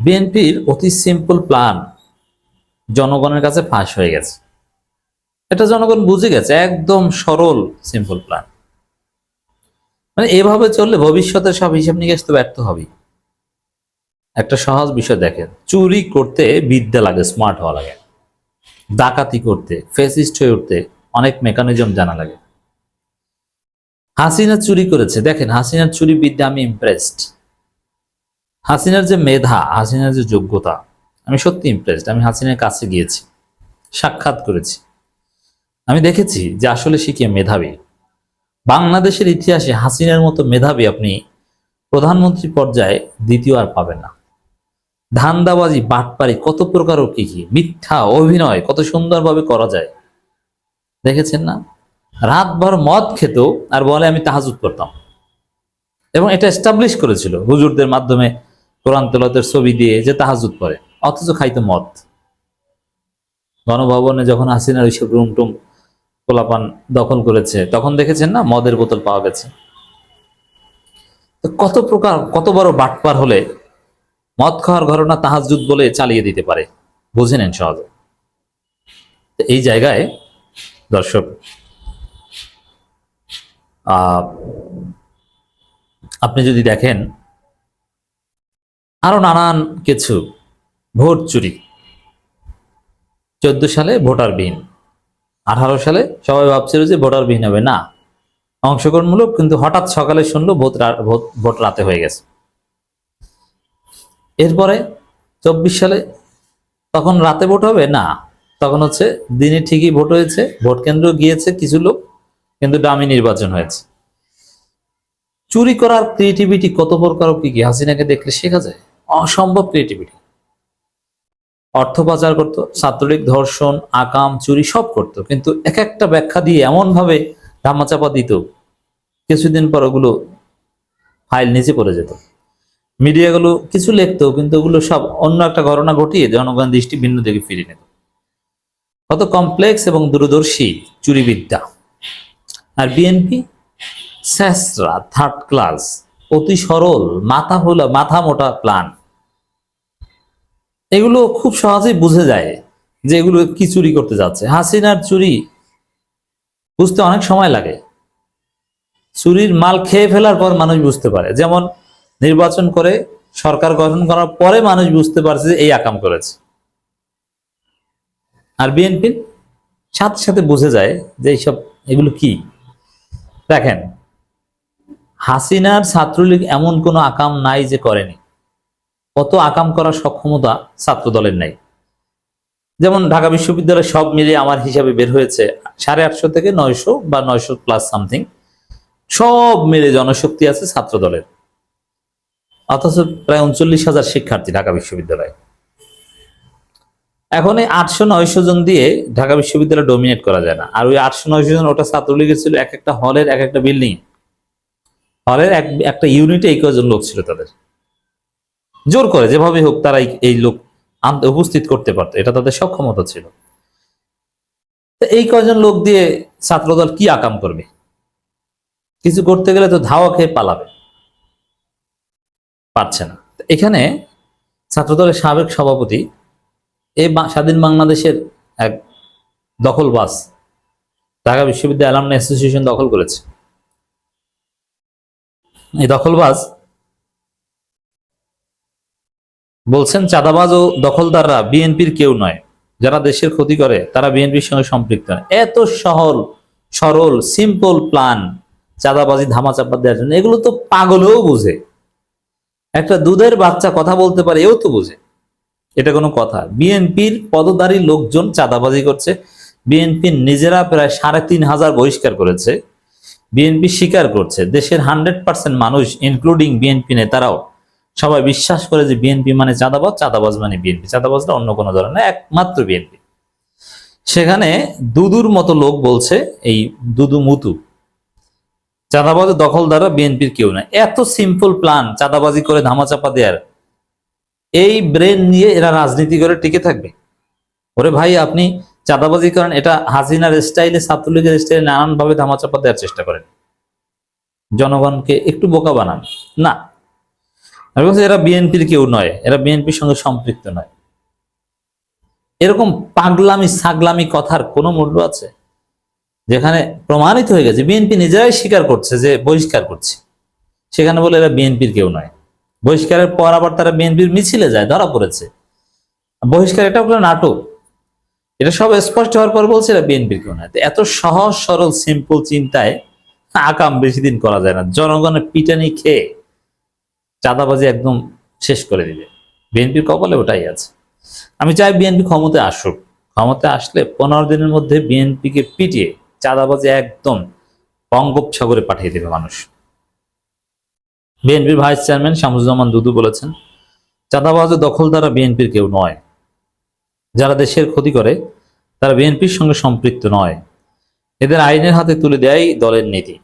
বিএনপির অতি simple plan জনগণের কাছে ফাঁস হয়ে গেছে। এটা জনগণ বুঝে গেছে, একদম সরল সিম্পল প্ল্যান। মানে এভাবে চললে ভবিষ্যতে সব হিসাব নিকাশ তো ব্যর্থ হবেই। একটা সহজ বিষয় দেখেন, চুরি করতে বিদ্যা লাগে স্মার্ট হওয়া লাগে। ডাকাতি করতে ফেসিস্ট হয়ে উঠতে অনেক মেকানিজম জানা লাগে। হাসিনা চুরি করেছে, দেখেন হাসিনার চুরি বিদ্যা আমি ইমপ্রেসড হাসিনার যে মেধা, হাসিনার যে যোগ্যতা, আমি সত্যি ইমপ্রেসড আমি হাসিনার কাছে গিয়েছি, সাক্ষাৎ করেছি। আমি দেখেছি যে আসলে সে কি মেধাবী। বাংলাদেশের ইতিহাসে হাসিনার মতো মেধাবী আপনি প্রধানমন্ত্রী পর্যায়ে দ্বিতীয় আর পাবেন না। ধান্দাবাজি, বাটপারি, কত প্রকার ও কি কি, মিথ্যা, অভিনয়, কত সুন্দরভাবে করা যায়। দেখেছেন না? রাতভর মদ খেত আর বলে, আমি তাহাজুদ করতাম এবং এটা এস্টাবলিশ করেছিল হুজুরদের মাধ্যমে কোরআন তেলাতের ছবি দিয়ে যে তাহাজুদ করে, অথচ খাইতো মদ। গণভবনে যখন হাসিনার ওইসব রুম টুম কোলাপান দখল করেছে, তখন দেখেছেন না মদের বোতল পাওয়া গেছে? কত প্রকার, কত বড় বাটপার হলে মদ খাওয়ার ঘটনা তাহাজুদ বলে চালিয়ে দিতে পারে? বুঝে নেন সহজে। এই জায়গায় দর্শক আপনি যদি দেখেন আরও নানান কিছু ভোট চুরি। চোদ্দ সালে ভোটার বিহীন। আঠারো সালে সবাই ভাবছিল যে ভোটার বিহীন হবে। না, অংশগ্রহণমূলক কিন্তু হঠাৎ সকালে শুনলো ভোট ভোট রাতে হয়ে গেছে। এরপরে চব্বিশ সালে তখন রাতে ভোট হবে? না, তখন হচ্ছে দিনে ঠিকই ভোট হয়েছে, ভোট কেন্দ্র গিয়েছে কিছু লোক, কিন্তু দামি নির্বাচন হয়েছে। চুরি করার ক্রিয়েটিভিটি কত প্রকার কি কি? হাসিনাকে দেখলে শেখা যায়? অসম্ভব ক্রিয়েটিভিটি অর্থ পাচার করতো, ছাত্রলীগ, ধর্ষণ, আকাম, চুরি সব করতো, কিন্তু এক একটা ব্যাখ্যা দিয়ে এমন ভাবে ধামাচাপা দিত, কিছুদিন পর ওগুলো ফাইল নিচে পড়ে যেত। মিডিয়াগুলো কিছু লিখতো, কিন্তু ওগুলো সব অন্য একটা ঘটনা ঘটিয়ে জনগণ দৃষ্টি ভিন্ন দিকে ফিরিয়ে নিত। কত কমপ্লেক্স এবং দূরদর্শী চুরিবিদ্যা। আর বিএনপি স্যাসরা থার্ড ক্লাস অতি সরল মাথা হলো মাথা মোটা প্ল্যান এগুলো খুব সহজেই বুঝে যায় যে এগুলো কি চুরি করতে যাচ্ছে। হাসিনার চুরি বুঝতে অনেক সময় লাগে। চুরির মাল খেয়ে ফেলার পর মানুষ বুঝতে পারে। যেমন নির্বাচন করে সরকার গঠন করার পরে মানুষ বুঝতে পারছে যে এই আকাম করেছে। আর বিএনপির সাথে সাথে বুঝে যায় যে এইসব এগুলো কি। দেখেন, হাসিনার ছাত্রলীগ এমন কোনো আকাম নাই যে করেনি। কত আকাম করার সক্ষমতা ছাত্র দলের নাই। যেমন ঢাকা বিশ্ববিদ্যালয় সব মিলিয়ে আমার হিসাবে বের হয়েছে সাড়ে আটশো থেকে নয়শো বা নয়শো প্লাস সামথিং সব মিলে জনশক্তি আছে ছাত্র দলের অথচ প্রায় উনচল্লিশ হাজার শিক্ষার্থী ঢাকা বিশ্ববিদ্যালয়ে। এখন এই আটশো নয়শো জন দিয়ে ঢাকা বিশ্ববিদ্যালয় ডোমিনেট করা যায় না। আর ওই আটশো নয়শো জন ওটা ছাত্রলীগের ছিল এক একটা হলের এক একটা বিল্ডিং হলের এক, একটা ইউনিটে এই কজন লোক ছিল তাদের। জোর করে যেভাবে হোক তারা এই- লোক আনতে উপস্থিত করতে পারতো। এটা তাদের সক্ষমতা ছিল। এই কয়জন লোক দিয়ে ছাত্রদল কি আকাম করবে? কিছু করতে গেলে তো ধাওয়া খেয়ে পালাবে। পারছে না। এখানে ছাত্রদলের সাবেক সভাপতি এই স্বাধীন বাংলাদেশের এক দখলবাজ ঢাকা বিশ্ববিদ্যালয় অ্যালামনা অ্যাসোসিয়েশন দখল করেছে। এই দখলবাজ বলছেন, চাঁদাবাজ ও দখলদাররা বিএনপির কেউ নয়। যারা দেশের ক্ষতি করে, তারা বিএনপির সঙ্গে সম্পৃক্ত এত সহল, সরল সিম্পল প্ল্যান চাঁদাবাজি, ধামাচাপা দেওয়ার জন্য। এগুলো তো পাগলেও বুঝে। একটা দুধের বাচ্চা কথা বলতে পারে, এও তো বুঝে। এটা কোনো কথা। বিএনপির পদধারী লোকজন চাঁদাবাজি করছে। বিএনপি নিজেরা প্রায় সাড়ে তিন হাজার বহিষ্কার করেছে। বিএনপি স্বীকার করছে। দেশের হান্ড্রেড পার্সেন্ট মানুষ ইনক্লুডিং বিএনপি নেতারাও সবাই বিশ্বাস করে যে বিএনপি মানে চাঁদাবাজ চাঁদাবাজ মানে বিএনপি। চাঁদাবাজটা অন্য কোনো ধরনের, একমাত্র বিএনপি। সেখানে দুদুর মতো লোক বলছে এই দুদু মুতু চাঁদাবাজ দখল দ্বারা বিএনপির কেউ না এত সিম্পল প্ল্যান চাঁদাবাজি করে ধামাচাপা দেওয়ার এই ব্রেন নিয়ে এরা রাজনীতি করে টিকে থাকবে। ওরে ভাই, আপনি চাঁদাবাজি করেন, এটা হাসিনার স্টাইলে ছাত্রলীগের স্টাইলে নানানভাবে ধামাচাপা দেওয়ার চেষ্টা করেন। জনগণকে একটু বোকা বানান। না আমি বলছি এরা বিএনপির কেউ নয়, এরা বিএনপির সঙ্গে সম্পৃক্ত নয়। এরকম পাগলামি ছাগলামি কথার কোনো মূল্য আছে? যেখানে প্রমাণিত হয়ে গেছে, বিএনপি নিজেরাই স্বীকার করছে যে বহিষ্কার করছে। সেখানে বলে এরা বিএনপির কেউ নয়। বহিষ্কারের পর আবার তারা বিএনপির মিছিলে যায়, ধরা পড়েছে। বহিষ্কার এটা হলো নাটক। এটা সব স্পষ্ট হওয়ার পর বলছে এরা বিএনপির কেউ নয়। এত সহজ, সরল সিম্পল চিন্তায় আকাম বেশি দিন করা যায় না। জনগণের পিটানি খেয়ে চাঁদাবাজি একদম শেষ করে দিবে বিএনপির কপালে ওটাই আছে। আমি চাই বিএনপি ক্ষমতায় আসুক। ক্ষমতায় আসলে পনেরো দিনের মধ্যে বিএনপিকে পিটিয়ে চাঁদাবাজি একদম বঙ্গোপসাগরে পাঠিয়ে দেবে মানুষ। বিএনপির ভাইস চেয়ারম্যান শামসুজ্জামান দুদু বলেছেন, চাঁদাবাজ দখল দ্বারা বিএনপির কেউ নয়। যারা দেশের ক্ষতি করে, তারা বিএনপির সঙ্গে সম্পৃক্ত নয়। এদের আইনের হাতে তুলে দেয় দলের নীতি।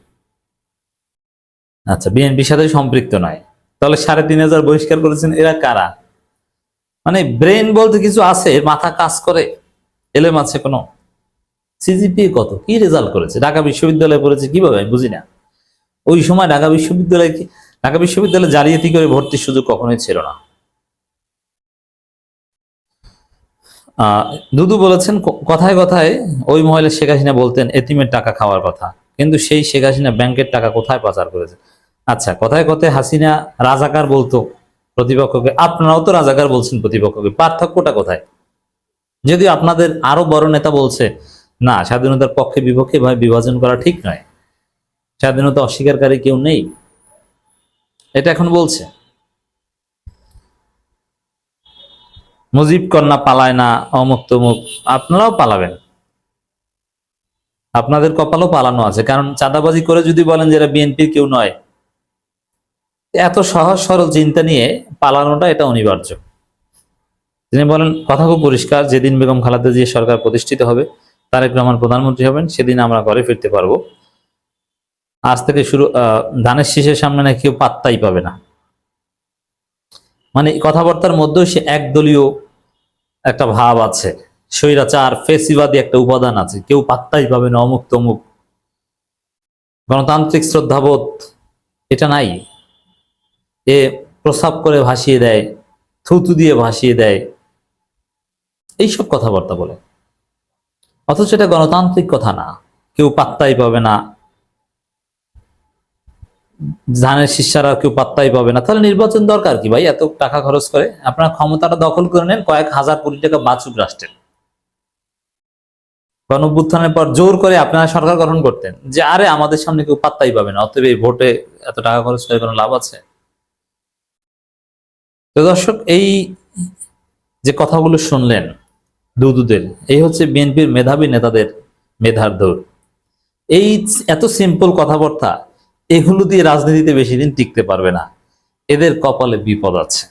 আচ্ছা বিএনপির সাথে সম্পৃক্ত নয়। তাহলে সাড়ে তিন হাজার বহিষ্কার করেছেন এরা কারা? মানে ব্রেন বলতে কিছু আছে, মাথা কাজ করে, এলেম আছে কোনো? সিজিপি কত? কি রেজাল্ট করেছে? ঢাকা বিশ্ববিদ্যালয়ে পড়েছে কীভাবে? আমি বুঝি না। ওই সময় ঢাকা বিশ্ববিদ্যালয়ে ঢাকা বিশ্ববিদ্যালয়ে জালিয়াতি করে ভর্তির সুযোগ কখনোই ছিল না। দুদু বলেছেন কথায় কথায় ওই মহিলা শেখ হাসিনা বলতেন, এতিমের টাকা খাওয়ার কথা। কিন্তু সেই শেখ হাসিনা ব্যাংকের টাকা কোথায় পাচার করেছে? আচ্ছা কথায় কথায় হাসিনা রাজাকার বলতো প্রতিপক্ষকে। আপনারাও তো রাজাকার বলছেন প্রতিপক্ষকে। পার্থক্যটা কোথায়? যদি আপনাদের আরও বড় নেতা বলছে, না, স্বাধীনতার পক্ষে বিপক্ষে ভাবে বিভাজন করা ঠিক নয়। স্বাধীনতা অস্বীকারী কেউ নেই। এটা এখন বলছে। মুজিব কন্যা পালায় না, অমুক তমুক, আপনারাও পালাবেন। আপনাদের কপালও পালানো আছে। কারণ চাঁদাবাজি করে যদি বলেন যে এরা বিএনপির কেউ নয় এত সহজ সরল চিন্তা নিয়ে পালানোটা এটা অনিবার্য। তিনি বলেন, কথা খুব পরিষ্কার, যেদিন বেগম খালেদা জিয়া সরকার প্রতিষ্ঠিত হবে, তারেক রহমান প্রধানমন্ত্রী হবেন, সেদিন আমরা ঘরে ফিরতে পারব। আজ থেকে শুরু ধানের শীষের সামনে না কেউ পাত্তাই পাবে না। মানে কথাবার্তার মধ্যেও সে একদলীয় একটা ভাব আছে। স্বৈরাচার, ফেসিবাদী একটা উপাদান আছে। কেউ পাত্তাই পাবে না, অমুক তমুক। গণতান্ত্রিক শ্রদ্ধাবোধ, এটা নাই। এ প্রসাব করে ভাসিয়ে দেয়, থুতু দিয়ে ভাসিয়ে দেয়। এইসব কথাবার্তা বলে। অথচ এটা গণতান্ত্রিক কথা না। কেউ পাত্তাই পাবে না। ধানের শিষ্যারা কেউ পাত্তাই পাবে না। তাহলে নির্বাচন দরকার কি ভাই? এত টাকা খরচ করে আপনার ক্ষমতাটা দখল করে নেন, কয়েক হাজার কোটি টাকা বাঁচুক রাষ্ট্রের। গণভ্যুত্থানের পর জোর করে আপনারা সরকার গঠন করতেন যে, আরে আমাদের সামনে কেউ পাত্তাই পাবে না। অতএব এই ভোটে এত টাকা খরচ করে কোনো লাভ আছে? তো দর্শক, এই যে কথাগুলো শুনলেন দুদুদের, এই হচ্ছে বিএনপির মেধাবী নেতাদের মেধার দৌড়। এই এত সিম্পল কথাবার্তা এগুলো দিয়ে রাজনীতিতে বেশি দিন টিকতে পারবে না। এদের কপালে বিপদ আছে।